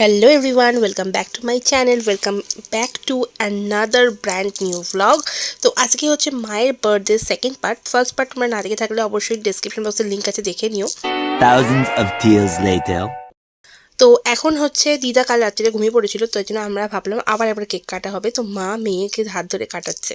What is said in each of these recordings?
hello everyone welcome back to my channel. Welcome back to another brand new vlog. তো আজকে হচ্ছে মায়ের birthday second part first part তোমরা না দেখে থাকলে অবশ্যই ডিসক্রিপশন বক্সে লিঙ্ক আছে দেখে নিও। Thousands of tears later. তো এখন হচ্ছে দিদা কাল রাত্রিরে ঘুমিয়ে পড়েছিল তো জন্য আমরা ভাবলাম আবার একবার কেক কাটা হবে। তো মা মেয়েকে হাত ধরে কাটাচ্ছে।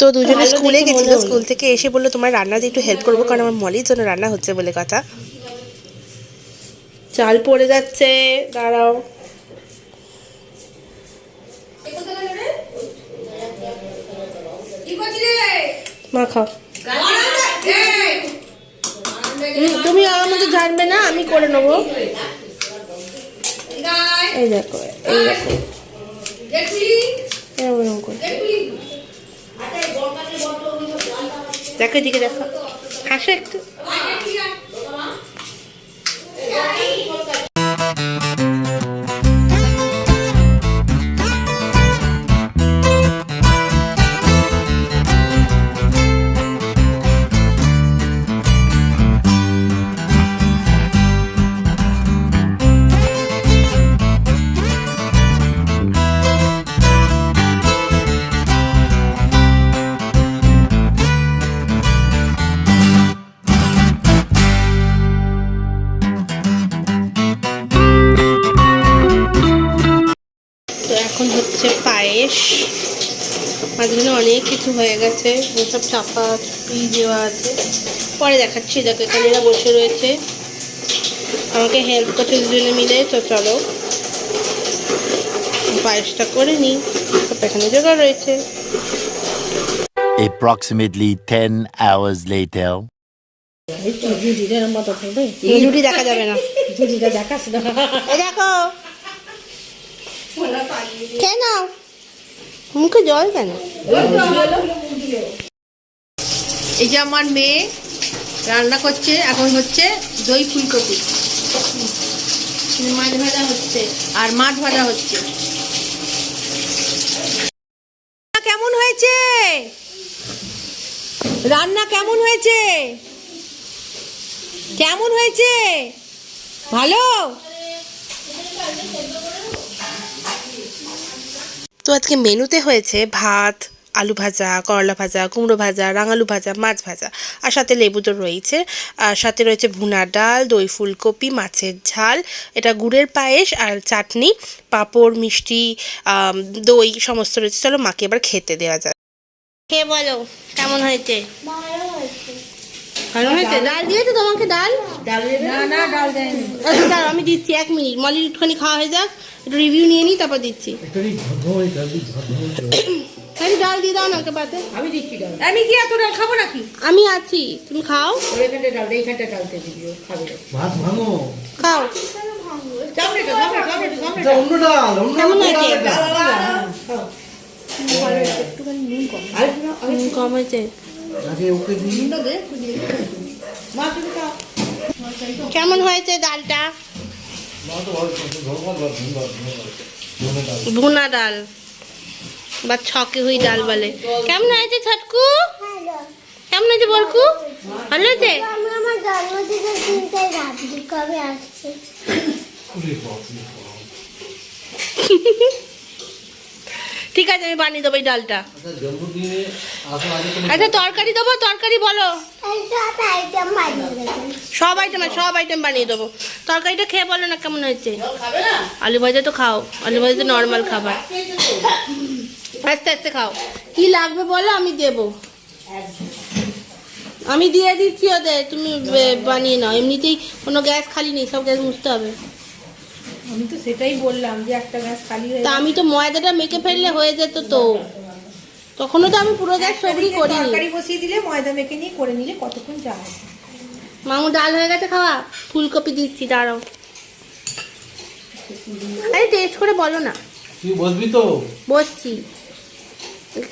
তো দুজনে স্কুলে গেছিল, স্কুল থেকে এসে বলল, তোমার রান্নাতে একটু হেল্প করব, কারণ আমার মলির জন্য রান্না হচ্ছে বলে কথা। চাল পড়ে যাচ্ছে, দাঁড়াও কি করছিস রে মা খাও। তুমি আমার মতো জানবে না, আমি করে নেব। এই দেখো এই দেখো। এরকম দেখো এদিকে দেখো। হাসো একটু। কিছু হয়ে গেছে সব চাপা চুপি দেওয়া আছে। পরে দেখাচ্ছি দেখো এখানে এরা বসে রয়েছে। আমাকে হেল্প করছে দুজনে মিলে তো চলো। পায়েসটা করে নিই তারপর এখানে জোগাড় রয়েছে। Approximately 10 hours later. জুটি দেখা যাবে না। দেখো। কেন মুখে জল কেন? এই যে আমার মেয়ে রান্না করছে, এখন হচ্ছে দই ফুলকপি। মাছ ভাজা হচ্ছে, আর মাছ ভাজা হচ্ছে। কেমন হয়েছে? রান্না কেমন হয়েছে? কেমন হয়েছে? ভালো? তো আজকে মেনুতে হয়েছে ভাত আলু ভাজা করলা ভাজা কুমড়ো ভাজা রাঙালু ভাজা মাছ ভাজা। আর সাথে লেবু তো রয়েছে। আর সাথে রয়েছে ভুনা ডাল দই ফুলকপি মাছের ঝাল এটা গুড়ের পায়েস আর চাটনি পাঁপড় মিষ্টি দই সমস্ত রয়েছে। চলো মাকে এবার খেতে দেওয়া যায় খেয়ে বলো কেমন হয়েছে? ভালো হয়েছে ডাল। দিয়েছে তোমাকে ডাল? না না ডাল দেয়নি। আচ্ছা আমি দিচ্ছি এক মিনিট। মলির একটুখানি খাওয়া হয়ে যাক একটু রিভিউ নিয়ে নিই তারপর দিচ্ছি। আমি ডাল দিয়ে দাও না ওকে পাতে। আমি দিচ্ছি ডাল। আমি কি এত ডাল খাব নাকি? আমি আছি তুমি খাও। ওর ডাল দে, এইখানটা ডালতে দিবি ও খাবে। ভাত ভাঙো। খাও। অন্য ডাল অন্য কেমন হয়েছে? আর একটু নাও, আর নুন কম হয়েছে। আগে ওকে দিই একটু দে, মা তুমি খাও। কেমন হয়েছে ডালটা। ভুনা ডাল বা ছকে হুই ডাল বলে। কেমন হয়েছে ছটকু? কেমন হয়েছে বরকু? ভালো হয়েছে? কবে আসছে। ঠিক আছে আমি বানিয়ে দেবো এই ডালটা। আচ্ছা আচ্ছা তরকারি দেবো তরকারি বলো। সব আইটেম সব আইটেম বানিয়ে দেবো। তরকারিটা খেয়ে বলো না কেমন হয়েছে। আলু ভাজা তো খাও আলু ভাজা তো নর্মাল খাবার। আস্তে আস্তে খাও। কি লাগবে বলো আমি দেবো। আমি দিয়ে দিচ্ছি ওদের তুমি বানিয়ে নাও। এমনিতেই কোনো গ্যাস খালি নেই সব গ্যাস মুছতে হবে। আমি তো সেটাই বললাম যে একটা গ্যাস খালি হয়ে তা আমি তো ময়দাটা মেখে ফেললে হয়ে যেত তো। তখনও তো আমি পুরো গ্যাস সবরি করিনি। তরকারি বসিয়ে দিলে ময়দা মেখে নিয়ে করে নিলে কতক্ষণ যায়? মামু ডাল হয়ে গেছে খাওয়া? ফুলকপি দিচ্ছি দাঁড়াও। আরে টেস্ট করে বলো না। তুই বসবি তো? বসছি।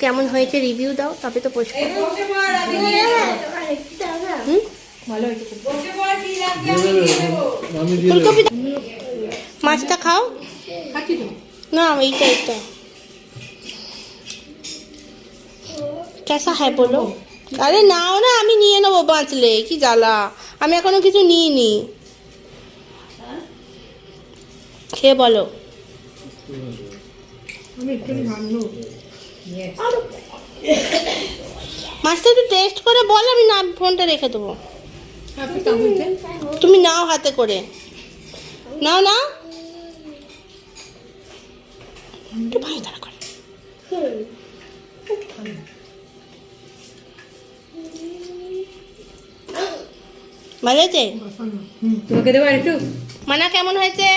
কেমন হয়েছে রিভিউ দাও তবে তো পোস্ট করব দেবো। ফুলকপি মাছটা খাও? না এইটা এইটা। কেসা হ্যাঁ বলো? আরে নাও না আমি নিয়ে নেব বাঁচলে কি জ্বালা। আমি এখনও কিছু নিইনি। খেয়ে বলো। মাছটা একটু টেস্ট করে বল আমি না ফোনটা রেখে দেবো। বলছেন তুমি নাও হাতে করে। নাও না একটু ভাই তাড়া করে ভালো হয়েছে তোমাকে দেবো একটু মানা কেমন হয়েছে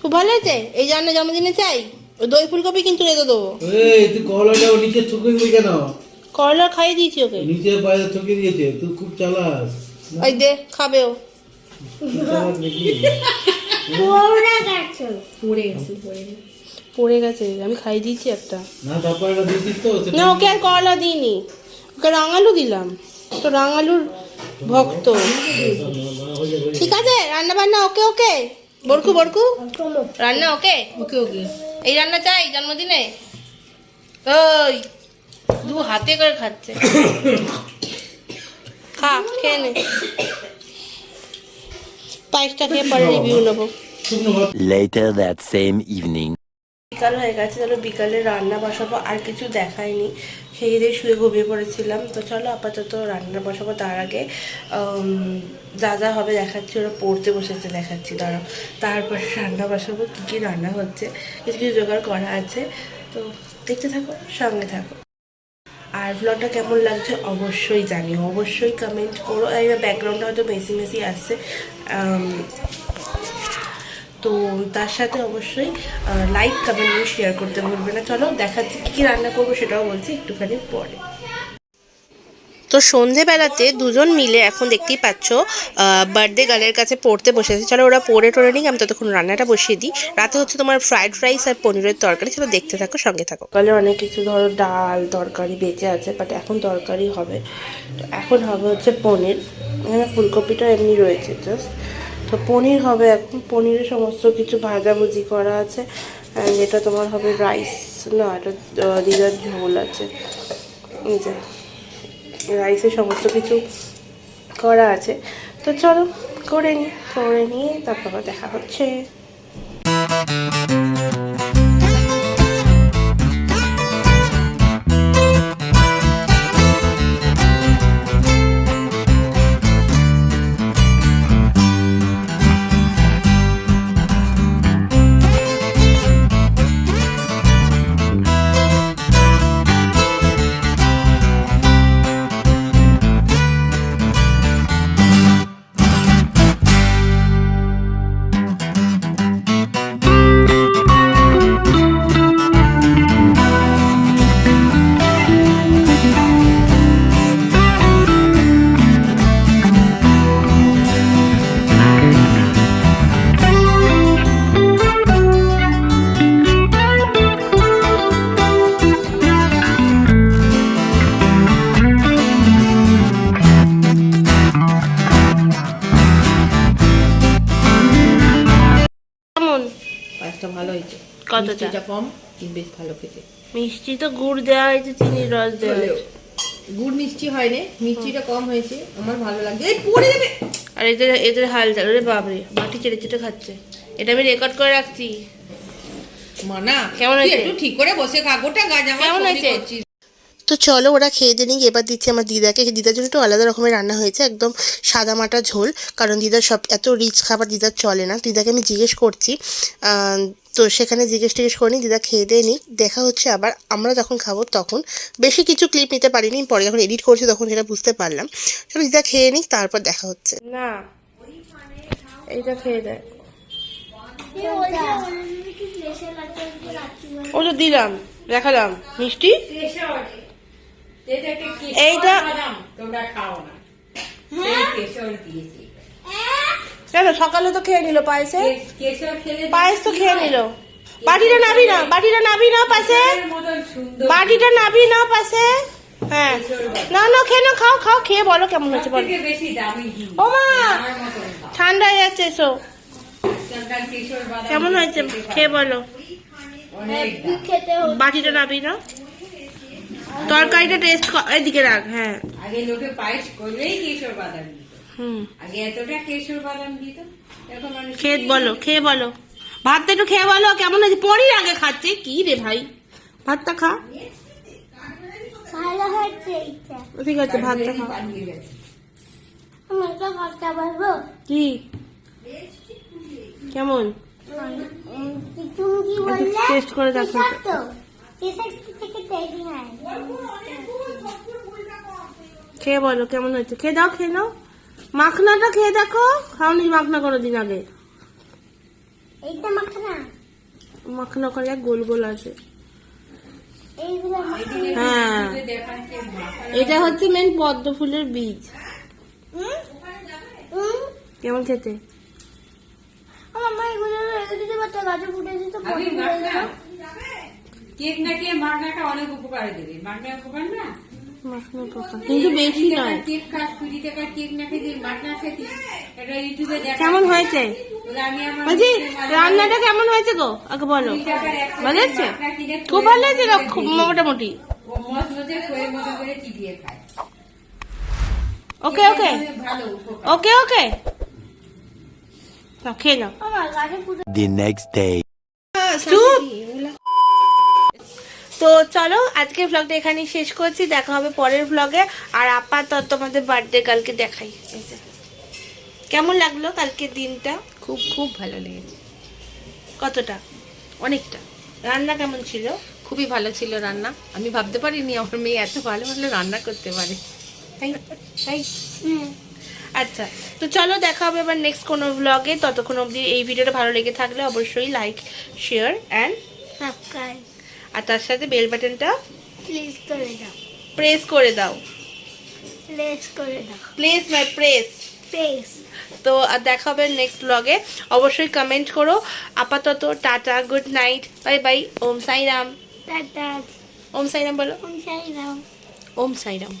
খুব ভালো হয়েছে এই জন্য জন্মদিনে চাই ওই দই ফুলকপি কিন্তু রেখে দেবো এই তুই কলাটা নিচে থুকে দিবি কেন করলা খাইয়ে দিয়েছি ওকে নিচে বাইরে থুকে দিয়েছে তুই খুব চালাস ওই দে খাবে ও পড়ে গেছে পড়ে গেছে পড়ে গেছে আমি খাইয়ে দিয়েছি একটা না ওকে আর করলা দিইনি। ওকে রাঙালু দিলাম। তো রাঙালুর ভক্ত। ঠিক আছে রান্না বান্না ওকে ওকে? বরকু বরকু? রান্না ওকে? ওকে ওকে। এই রান্না চাই জন্মদিনে? ওই দু হাতে করে খাচ্ছে। খা খেয়ে নে। পায়েসটা খেয়ে পরে রিভিউ নেব। Later that same evening. বিকাল হয়ে গেছে চলো বিকালে রান্না বসাবো আর কিছু দেখায়নি খেয়ে দিয়ে শুয়ে ঘুমিয়ে পড়েছিলাম। তো চলো আপাতত রান্না বসাবো তার আগে যা যা হবে দেখাচ্ছি ওরা পড়তে বসেছে দেখাচ্ছি দাঁড়াও। তারপর রান্না বসাবো কী কী রান্না হচ্ছে কিছু কিছু জোগাড় করা আছে। তো দেখতে থাকো সঙ্গে থাকো। আর ব্লগটা কেমন লাগছে অবশ্যই জানিও। অবশ্যই কমেন্ট করো। এই ব্যাকগ্রাউন্ডটা হয়তো মেসি মেসি আসছে। তো তার সাথে অবশ্যই লাইক কমেন্ট শেয়ার করতে ভুলবে না। চলো, দেখাচ্ছি কী কী রান্না করব সেটাও বলছি একটুখানি পরে। তো সন্ধেবেলাতে দুজন মিলে এখন দেখতেই পাচ্ছ বার্থডে গার্লের কাছে পড়তে বসেছে। চলো ওরা পড়ে টড়ে নিক, আমি ততক্ষণ রান্নাটা বসিয়ে দিই। রাতে হচ্ছে তোমার ফ্রাইড রাইস আর পনিরের তরকারি, চলো দেখতে থাকো, সঙ্গে থাকো। কালে অনেক কিছু ধরো, ডাল, তরকারি বেঁচে আছে বাট এখন তরকারি হবে। তো এখন হবে হচ্ছে পনির। এখানে ফুলকপিটা এমনি রয়েছে জাস্ট তো পনির হবে এখন। পনিরের সমস্ত কিছু ভাজাভুজি করা আছে এটা তোমার হবে রাইস না, এটা দিদার ঝোল আছে। এই যে। রাইসের সমস্ত কিছু করা আছে। তো চলো করে নিই করে নিয়ে তারপর দেখা হচ্ছে। মিষ্টিটা কম কিন্তু বেশ ভালো খেতে। মিষ্টি তো গুড় দেওয়া হয়েছে চিনির রস দেওয়া হয়েছে। গুড় মিষ্টি হয়নি মিষ্টিটা কম হয়েছে আমার ভালো লাগছে। এই পড়ে যাবে। আর এদের এদের হাল চাল রে বাবরে বাটি চেটে চেটে খাচ্ছে। এটা আমি রেকর্ড করে রাখছি। মানা কেমন হয়েছে? একটু ঠিক করে বসে কেমন হয়েছে? তো চলো ওরা খেয়ে দিয়ে নিক এবার দিচ্ছি আমার দিদাকে। দিদার জন্য একটু আলাদা রকমের রান্না হয়েছে একদম সাদা মাটা ঝোল। কারণ দিদার সব এত রিচ খাবার দিদার চলে না। দিদাকে আমি জিজ্ঞেস করছি আহ, তো সেখানে জিজ্ঞেস টিজ্ঞেস করিনি দিদা খেয়ে দিয়ে নিক। দেখা হচ্ছে আবার আমরা যখন খাব তখন। বেশি কিছু ক্লিপ নিতে পারিনি পরে যখন এডিট করছি তখন সেটা বুঝতে পারলাম। চলো দিদা খেয়ে নিক তারপর দেখা হচ্ছে। না এইটা খেয়ে দেয় ও তো দিলাম দেখালাম। মিষ্টি? এইটা- তোমরা খাও না। কেশর দিয়েছি। কেন সকালে তো খেয়ে নিল পায়েসে। কে- কেশর খেলে পায়েস তো খেয়ে নিল। বাটিটা নাবি না বাটিটা নাবি না পাশে। বাটিটা নাবি না পাশে। হ্যাঁ। না না খেয়ে না খাও খাও খেয়ে বলো কেমন হয়েছে বলো। ও মা! ঠান্ডা হয়ে যাচ্ছে এসো। আজকালকার কেশর বাদাম কেমন হয়েছে? খেয়ে বলো। হবে বাটিটা নাবি না? তরকারিটা টেস্ট এদিকে রাখ হ্যাঁ। আগে লোকে পায়েস করলেই কেশর বাদাম। আগে এতটা কেশর বাদাম দিত খেয়ে বলো খেয়ে বলো। ভাতটা একটু খেয়ে বলো কেমন হয়েছে? পরই আগে খাচ্ছে কি রে ভাই? ভাতটা খা। ভালো হচ্ছে ঠিক আছে ভাতটা খা। কি? কেমন? টেস্ট করে দেখো। খেয়ে বলো কেমন হয়েছে? খেয়ে দাও খেয়ে নাও। মাখনাটা খেয়ে দেখো খাওনি মাখনা কোনো দিন আগে। এইটা মাখনা? মাখনা করে এক গোল গোল আছে। হ্যাঁ এটা হচ্ছে মেন পদ্ম ফুলের বীজ। হুম? হুম? কেমন খেতে। কেক না খেয়ে মাখনাটা অনেক উপকার দেবে। মাখনা উপকার না? মাখনা পাকা কিন্তু বেশি নয়। কেক খাস কুড়ি টাকার কেক না খেয়ে যদি মাখনা খেতি এটা ইউটিউবে দেখা। কেমন হয়েছে? বলছি রান্নাটা কেমন হয়েছে গো? আগে বলো। ভালো হয়েছে? খুব ভালো হয়েছে না? মোটামুটি। ওকে ওকে। ওকে ওকে। খেয়ে নাও। next day. চুপ! তো চলো আজকে ব্লগটা এখানেই শেষ করছি। দেখা হবে পরের ব্লগে আর আপাতত তোমাদের বার্থডে কালকে দেখাই। কেমন লাগল কালকে দিনটা? খুব খুব ভালো লেগেছে। কতটা? অনেকটা। রান্না কেমন ছিল? খুবই ভালো ছিল রান্না। আমি ভাবতে পারিনি আমার মেয়ে এত ভালো ভালো রান্না করতে পারে। তাই তাই। আচ্ছা তো চলো দেখা হবে এবার নেক্সট কোনো ব্লগে ততক্ষণ অবধি এই ভিডিওটা ভালো লেগে থাকলে অবশ্যই লাইক শেয়ার অ্যান্ড সাবস্ক্রাইব আর তার সাথে বেল বাটনটা প্লিজ করে দাও। প্রেস করে দাও। প্লেস করে দাও। প্লেস মাই প্রেস প্রেস তো আর দেখা হবে নেক্সট ব্লগে অবশ্যই কমেন্ট করো। আপাতত tata good night bye bye Om Sairam tata. Om Sairam বলো। ওম সাইরাম ওম সাইরাম